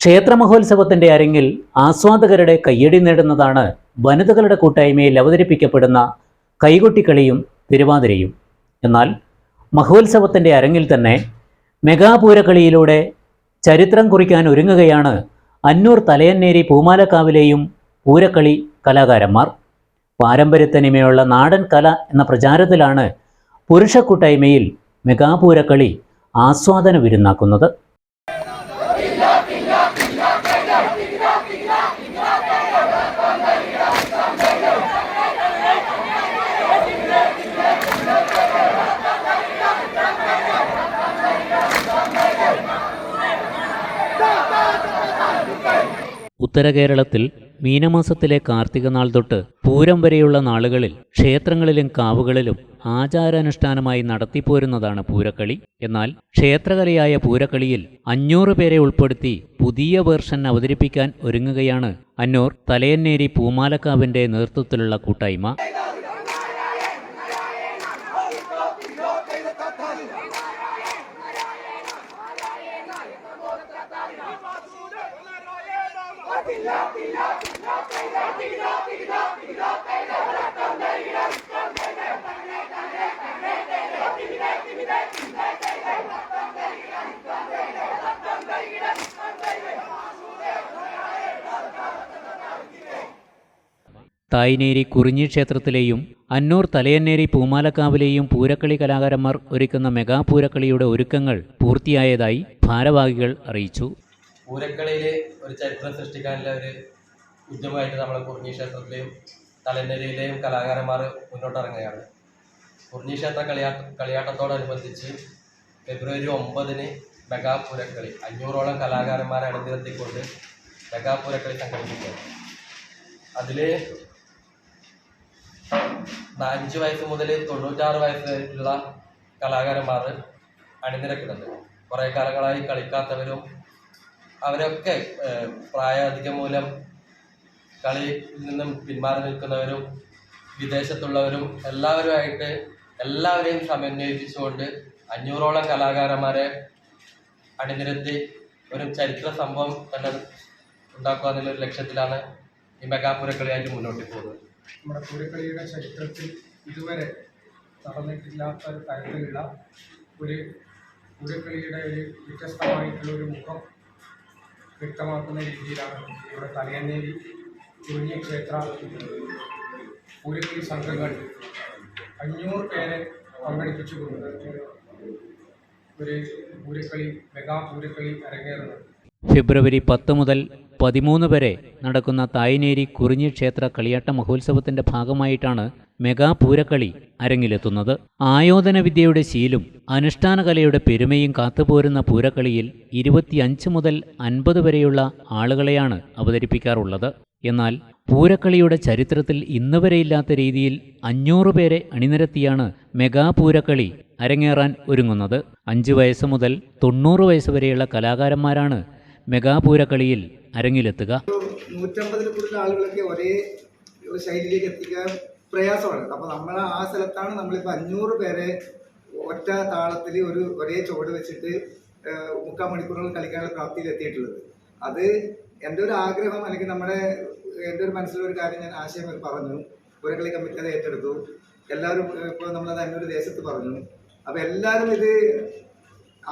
ക്ഷേത്രമഹോത്സവത്തിന്റെ അരങ്ങിൽ ആസ്വാദകരുടെ കയ്യടി നേടുന്നതാണ് വനിതകളുടെ കൂട്ടായ്മയിൽ അവതരിപ്പിക്കപ്പെടുന്ന കൈകൊട്ടിക്കളിയും തിരുവാതിരയും. എന്നാൽ മഹോത്സവത്തിന്റെ അരങ്ങിൽ തന്നെ മെഗാപൂരക്കളിയിലൂടെ ചരിത്രം കുറിക്കാൻ ഒരുങ്ങുകയാണ് അന്നൂർ തലയന്നേരി പൂമാലക്കാവിലെയും പൂരക്കളി കലാകാരന്മാർ. പാരമ്പര്യത്തനിമയുള്ള നാടൻ കല എന്ന പ്രചാരത്തിലാണ് പുരുഷ കൂട്ടായ്മയിൽ മെഗാപൂരക്കളി ആസ്വാദന വിരുന്നാക്കുന്നത്. ഉത്തര കേരളത്തിൽ മീനമാസത്തിലെ കാർത്തിക നാൾ തൊട്ട് പൂരം വരെയുള്ള നാളുകളിൽ ക്ഷേത്രങ്ങളിലും കാവുകളിലും ആചാരാനുഷ്ഠാനമായി നടത്തിപ്പോരുന്നതാണ് പൂരക്കളി. എന്നാൽ ക്ഷേത്രകലയായ പൂരക്കളിയിൽ അഞ്ഞൂറ് പേരെ ഉൾപ്പെടുത്തി പുതിയ വേർഷൻ അവതരിപ്പിക്കാൻ ഒരുങ്ങുകയാണ് അന്നൂർ തലയന്നേരി പൂമാലക്കാവിന്റെ നേതൃത്വത്തിലുള്ള കൂട്ടായ്മ. തായ്നേരി കുറിഞ്ഞി ക്ഷേത്രത്തിലെയും അന്നൂർ തലയന്നേരി പൂമാലക്കാവിലെയും പൂരക്കളി കലാകാരന്മാർ ഒരുക്കുന്ന മെഗാ പൂരക്കളിയുടെ ഒരുക്കങ്ങൾ പൂർത്തിയായതായി ഭാരവാഹികൾ അറിയിച്ചു. പൂരക്കളിയിൽ ഒരു ചരിത്രം സൃഷ്ടിക്കാനുള്ള ഒരു ഉദ്യമമായിട്ട് നമ്മളെ കുറിഞ്ഞി ക്ഷേത്രത്തിലെയും തലനരയിലെയും കലാകാരന്മാർ മുന്നോട്ടിറങ്ങുകയാണ്. കുറിഞ്ഞി ക്ഷേത്ര കളിയാട്ട കളിയാട്ടത്തോടനുബന്ധിച്ച് ഫെബ്രുവരി ഒമ്പതിന് മെഗാ പൂരക്കളി അഞ്ഞൂറോളം കലാകാരന്മാരെ അണിനിരത്തിക്കൊണ്ട് മെഗാ പൂരക്കളി സംഘടിപ്പിക്കുക അതിൽ അഞ്ച് വയസ്സ് മുതൽ തൊണ്ണൂറ്റാറ് വയസ്സ് വരെയുള്ള കലാകാരന്മാർ അണിനിരക്കുന്നുണ്ട്. കുറേ കാലങ്ങളായി കളിക്കാത്തവരും അവരൊക്കെ പ്രായാധിക്യം മൂലം കളിയിൽ നിന്നും പിന്മാറി നിൽക്കുന്നവരും വിദേശത്തുള്ളവരും എല്ലാവരുമായിട്ട് എല്ലാവരെയും സമന്വയിപ്പിച്ചുകൊണ്ട് അഞ്ഞൂറോളം കലാകാരന്മാരെ അണിനിരത്തി ഒരു ചരിത്ര സംഭവം തന്നെ ഉണ്ടാക്കുക എന്നുള്ള ഒരു ലക്ഷ്യത്തിലാണ് ഈ മെഗാപുരക്കളിയായിട്ട് മുന്നോട്ട് പോകുന്നത്. നമ്മുടെ പൂരക്കളിയുടെ ചരിത്രത്തിൽ ഇതുവരെ നടന്നിട്ടില്ലാത്ത തരത്തിലുള്ള ഒരു പൂരക്കളിയുടെ ഒരു വ്യത്യസ്തമായിട്ടുള്ള ഒരു മുഖം വ്യക്തമാക്കുന്ന രീതിയിലാണ് ഇവിടെ തലയന്നേരി തുടങ്ങിയ ക്ഷേത്ര പൂരക്കളി സംഘങ്ങൾ അഞ്ഞൂറ് പേരെ പങ്കെടുപ്പിച്ചുകൊണ്ട് ഒരു പൂരക്കളി മെഗാ പൂരക്കളി അരങ്ങേറുന്നത് ഫെബ്രുവരി പത്ത് മുതൽ പതിമൂന്ന് വരെ നടക്കുന്ന തായനേരി കുറിഞ്ഞി ക്ഷേത്ര കളിയാട്ട മഹോത്സവത്തിന്റെ ഭാഗമായിട്ടാണ് മെഗാ പൂരക്കളി അരങ്ങിലെത്തുന്നത്. ആയോധന വിദ്യയുടെ ശീലും അനുഷ്ഠാനകലയുടെ പെരുമയും കാത്തുപോരുന്ന പൂരക്കളിയിൽ ഇരുപത്തിയഞ്ച് മുതൽ അൻപത് വരെയുള്ള ആളുകളെയാണ് അവതരിപ്പിക്കാറുള്ളത്. എന്നാൽ പൂരക്കളിയുടെ ചരിത്രത്തിൽ ഇന്നുവരെയില്ലാത്ത രീതിയിൽ അഞ്ഞൂറ് പേരെ അണിനിരത്തിയാണ് മെഗാ പൂരക്കളി അരങ്ങേറാൻ ഒരുങ്ങുന്നത്. അഞ്ച് വയസ്സ് മുതൽ തൊണ്ണൂറ് വയസ്സ് വരെയുള്ള കലാകാരന്മാരാണ് മെഗാ പൂരക്കളിയിൽ അരങ്ങിലെത്തുക. നൂറ്റമ്പതിൽ കൂടുതൽ ആളുകളൊക്കെ ഒരേ ശൈലിയിലേക്ക് എത്തിക്കാൻ പ്രയാസമാണ്. അപ്പോൾ നമ്മൾ ആ സ്ഥലത്താണ് നമ്മളിപ്പോൾ അഞ്ഞൂറ് പേരെ ഒറ്റ താളത്തിൽ ഒരു ഒരേ ചുവട് വെച്ചിട്ട് മുക്കാൽ മണിക്കൂറുകൾ കളിക്കാനുള്ള പ്രാപ്തിയിൽ എത്തിയിട്ടുള്ളത് അത് എന്റെ ഒരു ആഗ്രഹം അല്ലെങ്കിൽ നമ്മുടെ എന്റെ ഒരു മനസ്സിലൊരു കാര്യം ഞാൻ ആശയം പറഞ്ഞു. ഒരു കളി കമ്മിറ്റി അത് ഏറ്റെടുത്തു. എല്ലാവരും ഇപ്പോൾ നമ്മളത് അന്നൊരു ദേശത്ത് പറഞ്ഞു. അപ്പോൾ എല്ലാവരും ഇത്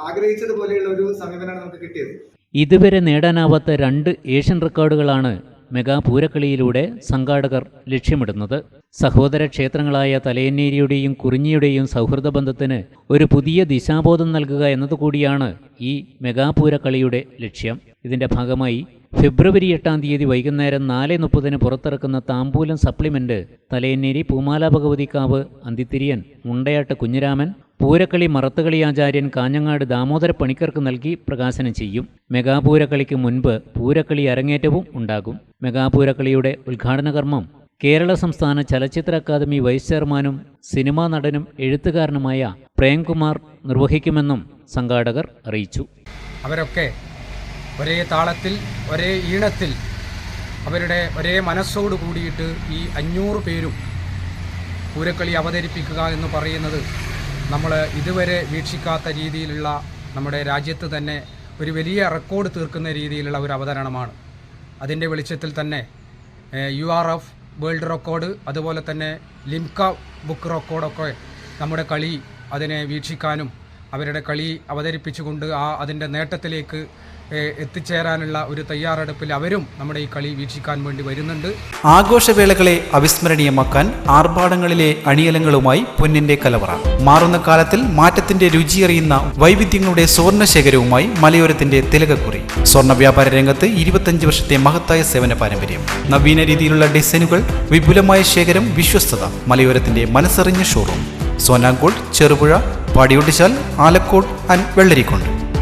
ആഗ്രഹിച്ചതുപോലെയുള്ള ഒരു സമീപനമാണ് നമുക്ക് കിട്ടിയത്. ഇതുവരെ നേടാനാവാത്ത രണ്ട് ഏഷ്യൻ റെക്കോർഡുകളാണ് മെഗാ പൂരക്കളിയിലൂടെ സംഘാടകർ ലക്ഷ്യമിടുന്നത്. സഹോദര ക്ഷേത്രങ്ങളായ തലയന്നേരിയുടെയും കുറിഞ്ഞിയുടെയും സൗഹൃദ ബന്ധത്തിന് ഒരു പുതിയ ദിശാബോധം നൽകുക എന്നതുകൂടിയാണ് ഈ മെഗാ കളിയുടെ ലക്ഷ്യം. ഇതിന്റെ ഭാഗമായി ഫെബ്രുവരി എട്ടാം തീയതി വൈകുന്നേരം നാല് മുപ്പതിന് പുറത്തിറക്കുന്ന താമ്പൂലം സപ്ലിമെന്റ് തലയന്നേരി പൂമാല ഭഗവതിക്കാവ് അന്തിത്തിരിയൻ മുണ്ടയാട്ട് കുഞ്ഞിരാമൻ പൂരക്കളി മറത്തുകളി ആചാര്യൻ കാഞ്ഞങ്ങാട് ദാമോദര പണിക്കർക്ക് നൽകി പ്രകാശനം ചെയ്യും. മെഗാപൂരക്കളിക്ക് മുൻപ് പൂരക്കളി അരങ്ങേറ്റവും ഉണ്ടാകും. മെഗാപൂരക്കളിയുടെ ഉദ്ഘാടന കർമ്മം കേരള സംസ്ഥാന ചലച്ചിത്ര അക്കാദമി വൈസ് ചെയർമാനും സിനിമാ നടനും എഴുത്തുകാരനുമായ പ്രേംകുമാർ നിർവഹിക്കുമെന്നും സംഘാടകർ അറിയിച്ചു. അവരൊക്കെ ഒരേ താളത്തിൽ ഒരേ ഈണത്തിൽ അവരുടെ ഒരേ മനസ്സോട് കൂടിയിട്ട് ഈ അഞ്ഞൂറ് പേരും പൂരക്കളി അവതരിപ്പിക്കുക എന്ന് പറയുന്നത് നമ്മൾ ഇതുവരെ വീക്ഷിക്കാത്ത രീതിയിലുള്ള നമ്മുടെ രാജ്യത്ത് തന്നെ ഒരു വലിയ റെക്കോർഡ് തീർക്കുന്ന രീതിയിലുള്ള ഒരു അവതരണമാണ്. അതിന്റെ വെളിച്ചത്തിൽ തന്നെ U R F world record അതുപോലെ തന്നെ ലിംക ബുക്ക് റെക്കോർഡൊക്കെ നമ്മുടെ കളി അതിനെ വീക്ഷിക്കാനും അവരുടെ കളി അവതരിപ്പിച്ചുകൊണ്ട് ആ അതിന്റെ നേട്ടത്തിലേക്ക് എത്തിച്ചേരാനുള്ള ഒരു തയ്യാറെടുപ്പിൽ അവരും നമ്മുടെ ഈ കളി വീക്ഷിക്കാൻ വേണ്ടി വരുന്നുണ്ട്. ആഘോഷവേളകളെ അവിസ്മരണീയമാക്കാൻ ആർഭാടങ്ങളിലെ അണിയലങ്ങളുമായി പൊന്നിന്റെ കലവറ. മാറുന്ന കാലത്തിൽ മാറ്റത്തിന്റെ രുചിയറിയുന്ന വൈവിധ്യങ്ങളുടെ സ്വർണശേഖരവുമായി മലയോരത്തിന്റെ തിലകക്കുറി. സ്വർണ വ്യാപാര രംഗത്ത് ഇരുപത്തഞ്ച് വർഷത്തെ മഹത്തായ സേവന പാരമ്പര്യം. നവീന രീതിയിലുള്ള ഡിസൈനുകൾ വിപുലമായ ശേഖരം വിശ്വസ്തത മലയോരത്തിന്റെ മനസ്സറിഞ്ഞ ഷോറൂം സോനാങ്കോട് ചെറുപുഴ പാടിയൊട്ടിച്ചാൽ ആലക്കോട് ആൻഡ് വെള്ളരിക്കുണ്ട്.